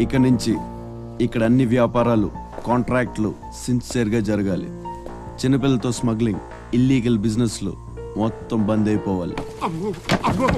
ఇక నుంచి ఇక్కడ అన్ని వ్యాపారాలు కాంట్రాక్ట్లు సిన్సియర్గా జరగాలి. చిన్నపిల్లలతో స్మగ్లింగ్ ఇల్లీగల్ బిజినెస్లు మొత్తం బంద్ అయిపోవాలి. అమ్మో అమ్మో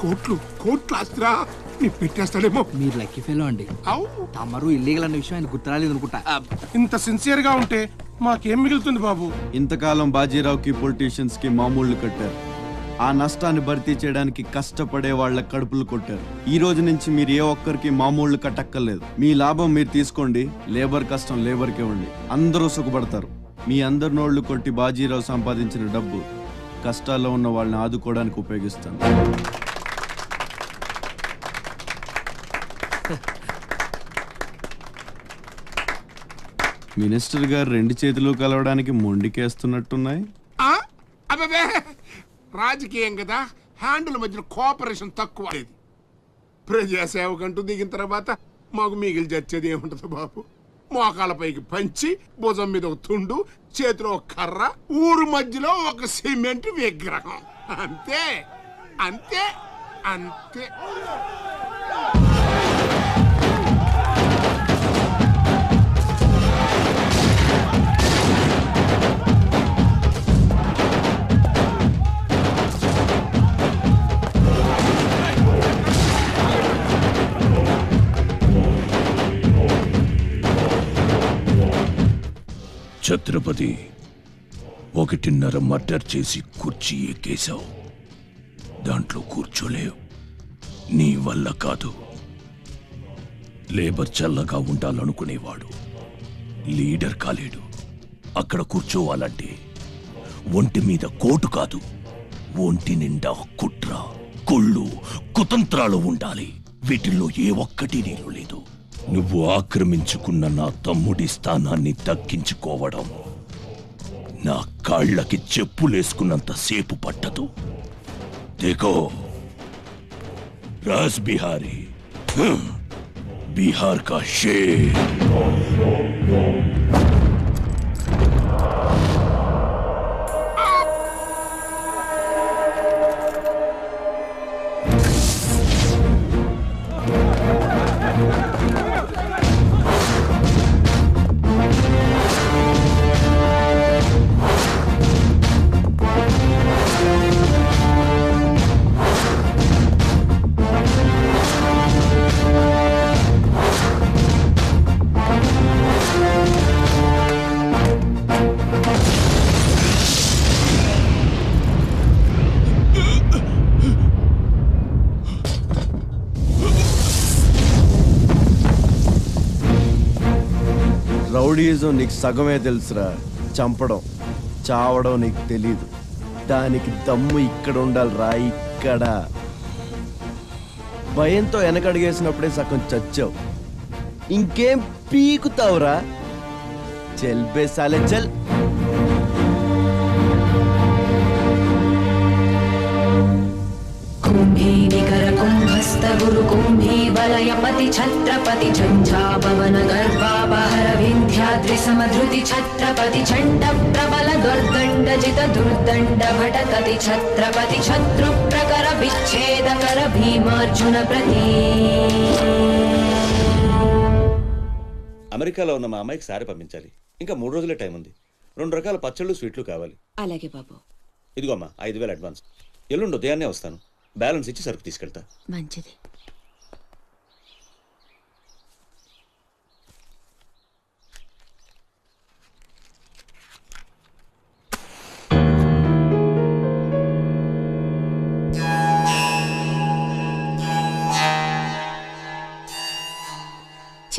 కోట్లు కోట్లు ఆస్తిరా. నీ పెట్టేస్తాడేమో. మీరు లక్కీ ఫెలో అండి. అవు తమరు ఇల్లీగల్ అన్న విషయం ఆయన గుర్తురాలేదు అనుకుంటా. ఇంత సిన్సియర్గా ఉంటే మాకేం మిగులుతుంది బాబు? ఇంతకాలం బాజీరావుకి పొలిటీషియన్స్కి మామూళ్ళు కట్టారు. ఆ నష్టాన్ని భర్తీ చేయడానికి కష్టపడే వాళ్ళ కడుపులు కొట్టారు. ఈ రోజు నుంచి మీరు ఏ ఒక్కరికి మామూళ్ళు కట్టక్కర్లేదు. మీ లాభం మీరు తీసుకోండి. లేబర్ కష్టం లేబర్కే ఉండి. అందరూ సుఖపడతారు. మీ అందరి నోళ్ళు కొట్టి బాజీరావు సంపాదించిన డబ్బు కష్టాల్లో ఉన్న వాళ్ళని ఆదుకోవడానికి ఉపయోగిస్తాను. మినిస్టర్ గారు రెండు చేతులు కలవడానికి మొండికేస్తున్నట్టున్నాయి. రాజకీయం కదా. హ్యాండిల్ మధ్యన కోఆపరేషన్ తక్కువ. లేదు ప్రజాసేవకంటూ దిగిన తర్వాత మాకు మిగిలి చచ్చేది ఏముంటది బాబు? మోకాళ్ళపైకి పంచి భుజం మీద ఒక తుండు చేతిలో ఒక కర్ర ఊరు మధ్యలో ఒక సిమెంట్ విగ్రహం. అంతే. అంతే. అంతే. ఛత్రపతి ఒకటిన్నర మర్డర్ చేసి కుర్చీ ఎక్కేశావు. దాంట్లో కూర్చోలేవు. నీ వల్ల కాదు. లేబర్ చల్లగా ఉండాలనుకునేవాడు. లీడర్ కాలేడు. అక్కడ కూర్చోవాలంటే ఒంటి మీద కోటు కాదు. ఒంటి నిండా కుట్ర కుళ్ళు కుతంత్రాలు ఉండాలి. వీటిల్లో ఏ ఒక్కటి నీళ్ళు లేదు. నువ్వు ఆక్రమించుకున్న నా తమ్ముడి స్థానాన్ని దక్కించుకోవడం నా కాళ్ళకి చెప్పులేసుకున్నంత సేపు పట్టదు. దేకో రాజ్ బిహారీ. బీహార్ కా షేర్. రౌడీజం నీకు సగమే తెలుసురా. చంపడం చావడం నీకు తెలీదు. దానికి దమ్ము ఇక్కడ ఉండాలి రా ఇక్కడ. భయంతో వెనకడిగేసినప్పుడే సగం చచ్చావు. ఇంకేం పీకుతావురా? చెల్ బేసాలే చల్. గురు కుంభీ వలయపతి ఛత్రపతి ఝంఝా పవన గర్భాపహర భద్రాద్రి సమధృతి ఛత్రపతి చండ ప్రబల దుర్దండ జిత దుర్దండ భటకతి ఛత్రపతి శత్రు ప్రకర విచ్ఛేదకర భీమార్జున ప్రతి అమెరికాలో ఉన్న మా అమ్మాయికి సారి పంపించాలి ఇంకా మూడు రోజుల టైం ఉంది రెండు రకాల పచ్చళ్ళు స్వీట్లు కావాలి అలాగే బాబు ఇదిగోమ్మా ఐదు వేల అడ్వాన్స్ ఎల్లుండి ఉదయాన్నే వస్తాను బ్యాలెన్స్ ఇచ్చి సరుకు తీసుకెళ్తా మంచిది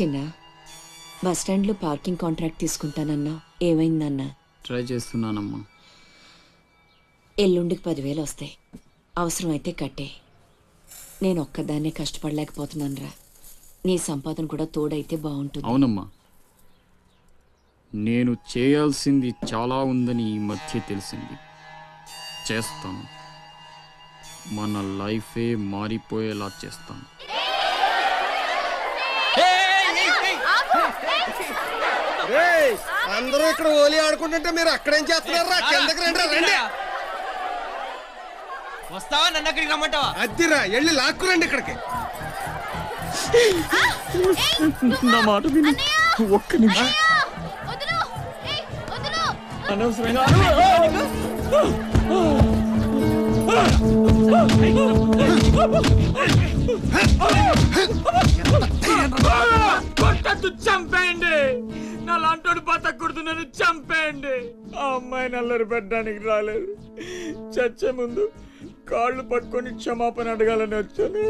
చిన్న బస్ స్టాండ్లో పార్కింగ్ కాంట్రాక్ట్ తీసుకుంటానన్నా. ఏమైందన్నా? ట్రై చేస్తున్నానమ్మా. ఎల్లుండికి పదివేలు వస్తాయి. అవసరమైతే కట్టే. నేను ఒక్కదాన్నే కష్టపడలేకపోతున్నానురా. నీ సంపాదన కూడా తోడైతే బాగుంటుంది. అవునమ్మా. నేను చేయాల్సింది చాలా ఉందని ఈ మధ్య తెలిసింది. చేస్తాను. మన లైఫే మారిపోయేలా చేస్తాను. అందరూ ఇక్కడ ఓలి ఆడుకుంటుంటే మీరు అక్కడేం చేస్తున్నారా? కిందకి రండి రండి. వస్తావా? నన్ను అక్కడికి రమ్మంటావా? అద్దిరా వెళ్ళి లాక్కురండి ఇక్కడికి. నా మాట విను. ఒక్క నిమిషం. అనవసరంగా. కొట్టద్దు చంపేయండి. నా లాంటోడు బతకూడదు నన్ను చంపేయండి. ఆ అమ్మాయి నల్లరి పెట్టడానికి రాలేదు. చచ్చే ముందు కాళ్ళు పట్టుకొని క్షమాపణ అడగాలని వచ్చాను.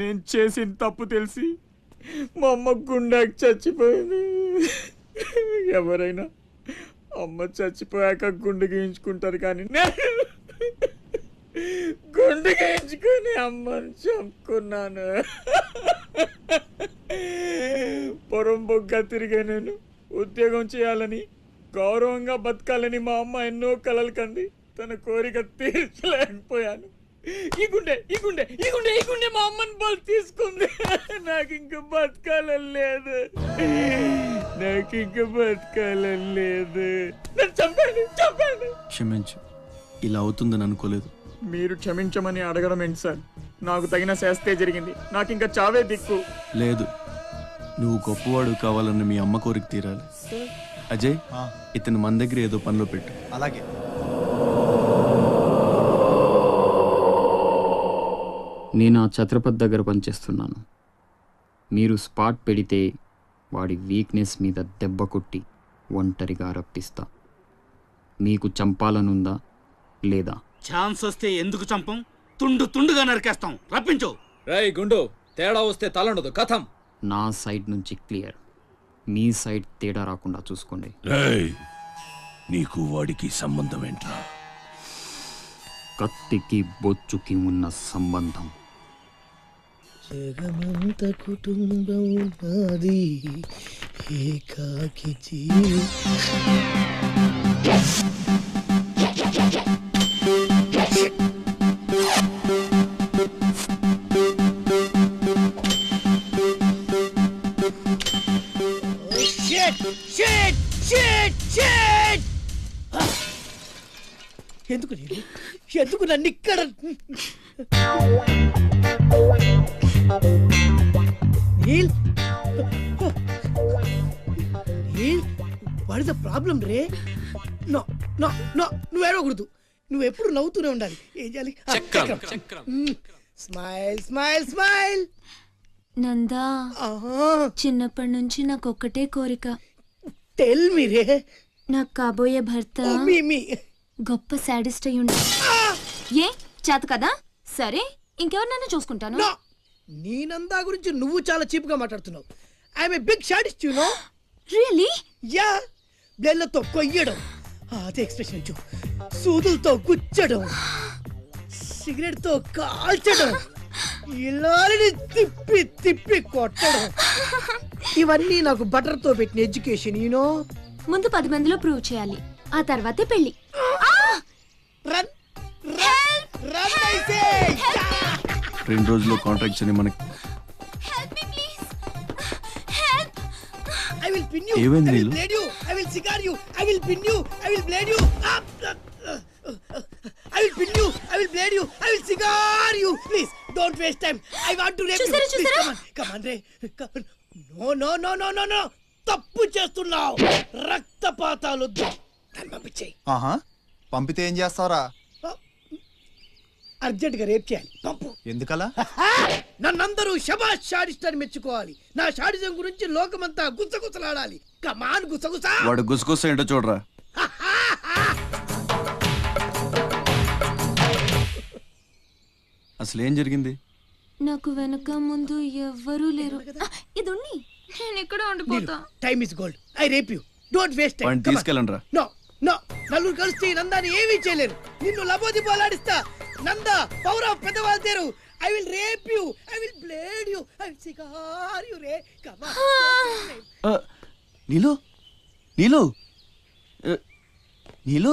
నేను చేసిన తప్పు తెలిసి మా అమ్మ గుండెకి చచ్చిపోయింది. ఎవరైనా అమ్మ చచ్చిపోయాక గుండె గీయించుకుంటారు కానీ నేను గుండె గీయించుకొని అమ్మని చంపుకున్నాను. పొరం బొగ్గ తిరిగా నేను ఉద్యోగం చేయాలని గౌరవంగా బతకాలని మా అమ్మ ఎన్నో కలలు కంది. తన కోరిక తీర్చలేకపోయాను. ఈ గుండె ఈ గుండె ఈ గుండె ఈ గుండె మా అమ్మని బలు తీసుకుంది. నాకు ఇంక బతకాలని లేదు. నాకు ఇంక బతకాలని లేదు. నన్ను చంపండి చంపండి క్షమించు. ఇలా అవుతుందని అనుకోలేదు. మీరు క్షమించమని అడగడం ఏంటి సార్? నాకు తగిన శాస్తే జరిగింది. నాకు ఇంకా చావే దిక్కు. లేదు. నువ్వు గొప్పవాడు కావాలని మీ అమ్మ కోరిక తీరాలి. అజయ్ ఇతను మన దగ్గర ఏదో పనిలో పెట్టు. అలాగే. నేను ఆ ఛత్రపతి దగ్గర పనిచేస్తున్నాను. మీరు స్పాట్ పెడితే వాడి వీక్నెస్ మీద దెబ్బ కొట్టి ఒంటరిగా రప్పిస్తా. మీకు చంపాలనుందా? లేదా? ఛాన్స్ వస్తే ఎందుకు చంపం? తుండు తుండుగా నరికేస్తాం. రప్పించు. రై గుండు తేడా వస్తే తలండదు కథం. నా సైడ్ నుంచి క్లియర్. మీ సైడ్ తేడా రాకుండా చూసుకోండి. రేయ్ నీకు వాడికి సంబంధం ఏంట్రా? కత్తికి బొచ్చుకి ఉన్న సంబంధం. జగమంత కుటుంబం నాది ఏకాకి జీవి నో నో నువ్వు ఏడవకూడదు. నువ్వు ఎప్పుడు నవ్వుతూనే ఉండాలి. ఏం చేయాలి? Smile smile smile. నందా చిన్నప్పటి నుంచి నాకు ఒక్కటే కోరిక. టెల్ మీ రే. నాకు కాబోయే భర్త మీ మీ గొప్ప సాడిస్ట్ అయి ఉండాలి ఏ చేత కదా? సరే ఇంకెవరినైనా చూసుకుంటాను. నో నీ నందా గురించి నువ్వు చాలా చీప్గా మాట్లాడుతున్నావు. I'm a big sadist you know really yeah బ్లేడ్లతో కొయ్యడం. అదే ఎక్స్ప్రెషన్ చూ సూదులతో గుచ్చడం సిగరెట్తో కాల్చడం ఇలాని తిప్పి తిప్పి కొట్టడం. ఇవన్నీ నాకు బటర్తో పెట్టిన ఎడ్యుకేషన్ యూనో ముందు పది మందిలో ప్రూవ్ చేయాలి. ఆ తర్వాతే పెళ్ళి రన్ రన్ అయితే రెండు రోజుల్లో కాంట్రాక్ట్స్ అని మనకి pin you. I will blade you. Ah, ah, ah, ah. I will pin you. I will blade you. I will cigar you. Please don't waste time. I want to rape చూసారా, you. Please చూసారా? come on. Come on, Ray. Come on. No, no, no, no, no, no. తప్పు చేస్తున్నావు రక్తపాతాలొద్దు నన్ను పంపించేయి ఆహా పంపితే ఏం చేస్తావురా అర్జెంట్గా రేప్ చేయాలి. పంపు. ఎందుకలా? నన్నందరూ శబాష్ షాడిస్ట్ అని మెచ్చుకోవాలి. నా షాడిజం గురించి లోకమంతా గుసగుసలాడాలి. కమాన్ గుసగుసా! వాడు గుసగుస ఏంటో చూడరా. అసలు ఏం జరిగింది? నాకు వెనక ముందు ఎవ్వరూ లేరు. ఇది ఉన్ని నేను ఇక్కడ ఉండిపోతా. Time is gold I rape you don't waste time తీసుకెళ్ళండి రా నో నో నలుగురు కలిసి ఈ నందాన్ని ఏమీ చేయలేరు. నిన్ను లబోది నంద పౌర పెద్దవాళ్ళ తేరు. I will rape you I will blade you I will cigar you రే కమా నీలు? నీలు? నీలు?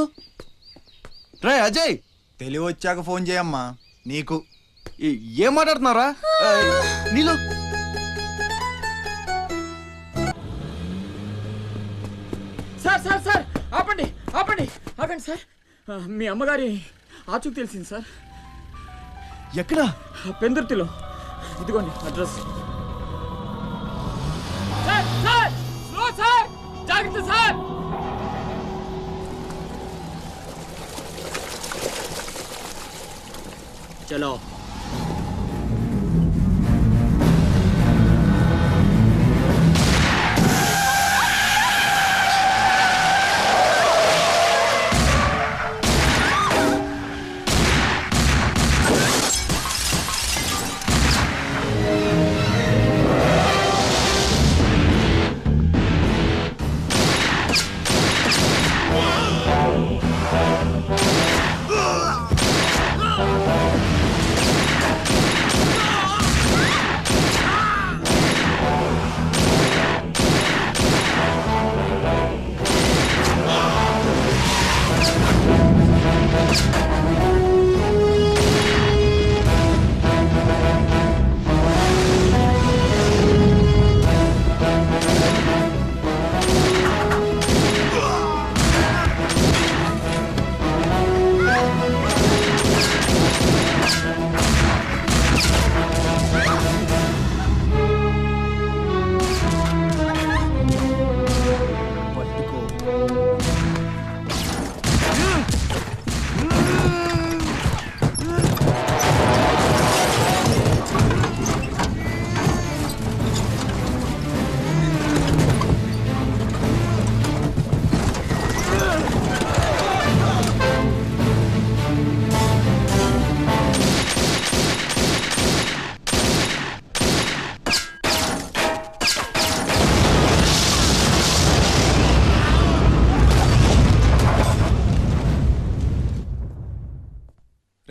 రే అజయ్! తెలివి వచ్చాక ఫోన్ చేయమ్మా. నీకు. ఏ- మాట్లాడుతున్నారా? నీలు? Sir sir sir! ఆపండి ఆపండి! ఆగండి సార్! మీ అమ్మగారి ఆచూకు తెలిసింది సార్. ఎక్కడా? పెందుర్తిలో. ఇదిగోండి address. Sir sir! Slow sir! జాగ్రత్త సార్! చలో.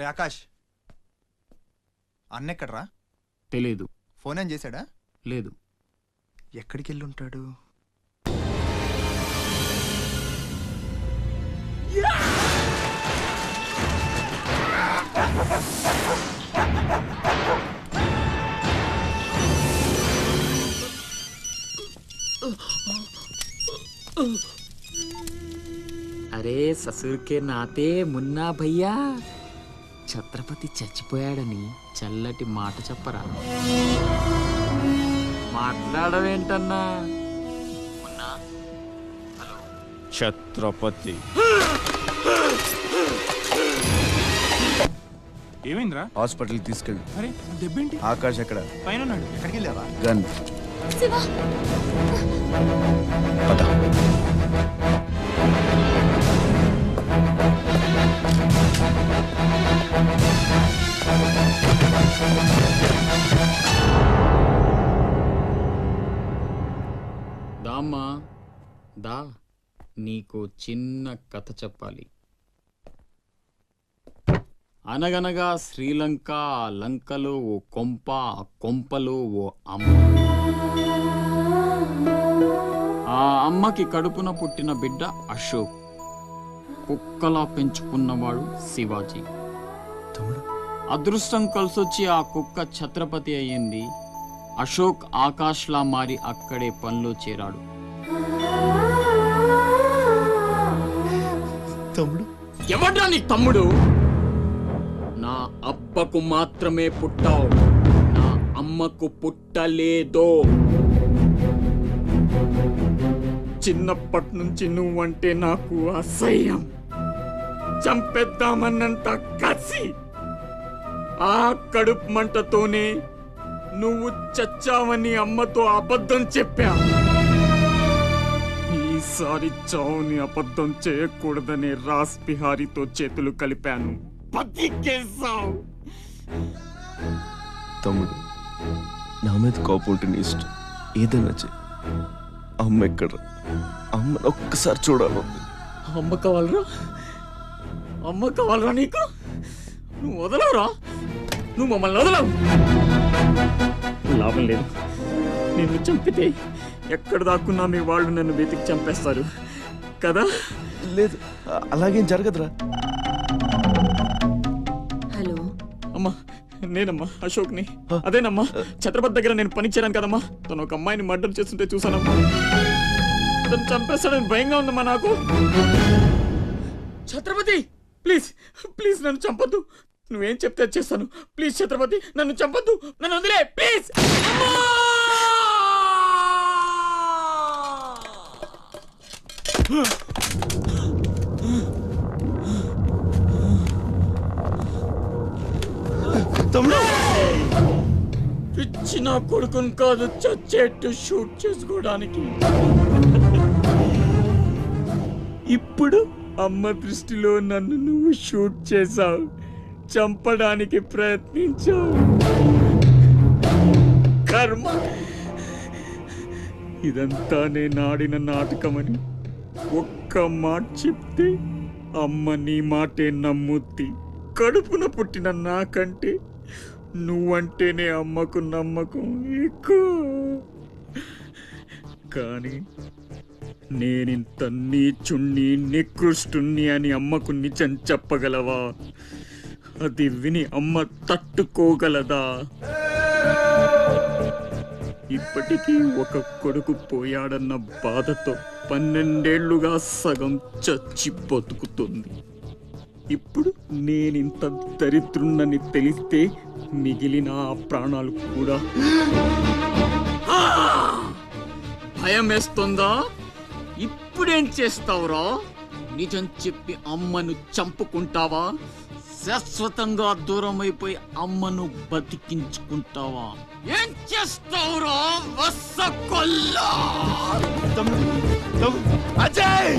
రే ఆకాష్ అన్న ఎక్కడ్రా? తెలీదు. ఫోన్ ఏం చేశాడా? లేదు. ఎక్కడికి వెళ్ళి ఉంటాడు అరే ససుర్కే నాతే మున్నా భయ్యా. ఛత్రపతి చచ్చిపోయాడని చల్లటి మాట చెప్పరా? మాట్లాడవేంటన్నా? ఛత్రపతి. ఏమైందిరా? హాస్పిటల్ తీసుకెళ్ళి. అరే దెబ్బేంటి? ఆకాష్ ఎక్కడ? పైన ఉన్నాడు ఎక్కడికి వెళ్ళావా గన్. శివ! పద. దామ్మా దా నీకు చిన్న కథ చెప్పాలి. అనగనగా శ్రీలంక లంకలో ఓ కొంప ఆ కొంపలో ఓ అమ్మ. ఆ అమ్మకి కడుపున పుట్టిన బిడ్డ అశోక్. కుక్కలా పెంచుకున్నవాడు శివాజీ. అదృష్టం కలిసొచ్చి ఆ కుక్క ఛత్రపతి అయ్యింది. అశోక్ ఆకాష్లా మారి అక్కడే పనిలో చేరాడు. తమ్ముడు? ఎవడ్రా నీ తమ్ముడు? నా అబ్బకు మాత్రమే పుట్టావు. నా అమ్మకు పుట్టలేదో. చిన్నప్పటి నుంచి నువ్వంటే నాకు అసహ్యం. చంపేద్దామన్నంత కసి. ఆ కడుపు మంటతోనే నువ్వు చచ్చావని అమ్మతో అబద్ధం చెప్పా. ఈసారి చావుని అబద్ధం చేయకూడదని రాస్ బిహారీతో చేతులు కలిపాను. తమ్ముడు నా మీద కోపం ఇష్టం. ఏదైనా చెయ్యి. అమ్మ ఎక్కడ? అమ్మని ఒక్కసారి చూడాలి అమ్మ కావాలరా? అమ్మ కావాలరా నీకు? నువ్వు వదలవురా? నువ్వు మమ్మల్ని వదలవు. లాభం లేదు. నిన్ను చంపితే ఎక్కడ దాక్కున్నా మీ వాళ్ళు నన్ను వెతికి చంపేస్తారు. కదా? లేదు అలాగేం జరగదురా. హలో. అమ్మా నేనమ్మా అశోక్ని. అదేనమ్మా ఛత్రపతి దగ్గర నేను పని చేయను కదమ్మా. తను ఒక అమ్మాయిని మర్డర్ చేస్తుంటే చూసానమ్మా తను చంపేస్తాడని భయంగా ఉందమ్మా నాకు. ఛత్రపతి ప్లీజ్ ప్లీజ్ నన్ను చంపొద్దు. నువ్వేం చెప్తే చేస్తాను. ప్లీజ్ ఛత్రపతి నన్ను చంపద్దు. నన్ను వదిలే. ప్లీజ్. పిచ్చి నా కొడుకుని కాదు చచ్చేట్టు షూట్ చేసుకోవడానికి. ఇప్పుడు అమ్మ దృష్టిలో నన్ను నువ్వు షూట్ చేశావు. చంపడానికి ప్రయత్నించావు కర్మ. ఇదంతా నేనాడిన నాటకమని ఒక్క మాట చెప్తే అమ్మ నీ మాటే నమ్ముద్ది. కడుపున పుట్టిన నాకంటే నువ్వంటేనే అమ్మకు నమ్మకం ఎక్కువ. కానీ నేనింత నీచుణ్ణి నికృష్టుణ్ణి అని అమ్మకు నిజం చెప్పగలవా? అది విని అమ్మ తట్టుకోగలదా? ఇప్పటికీ ఒక కొడుకు పోయాడన్న బాధతో పన్నెండేళ్ళుగా సగం చచ్చి బతుకుతుంది ఇప్పుడు నేనింత దరిద్రున్నని తెలిస్తే మిగిలిన ఆ ప్రాణాలు కూడా? భయం వేస్తుందా ఇప్పుడేం చేస్తావురా? నిజం చెప్పి అమ్మను చంపుకుంటావా? శాశ్వతంగా దూరం అయిపోయి అమ్మను బతికించుకుంటావా? ఏం చేస్తావురా? వస్స కొల్లా అజయ్!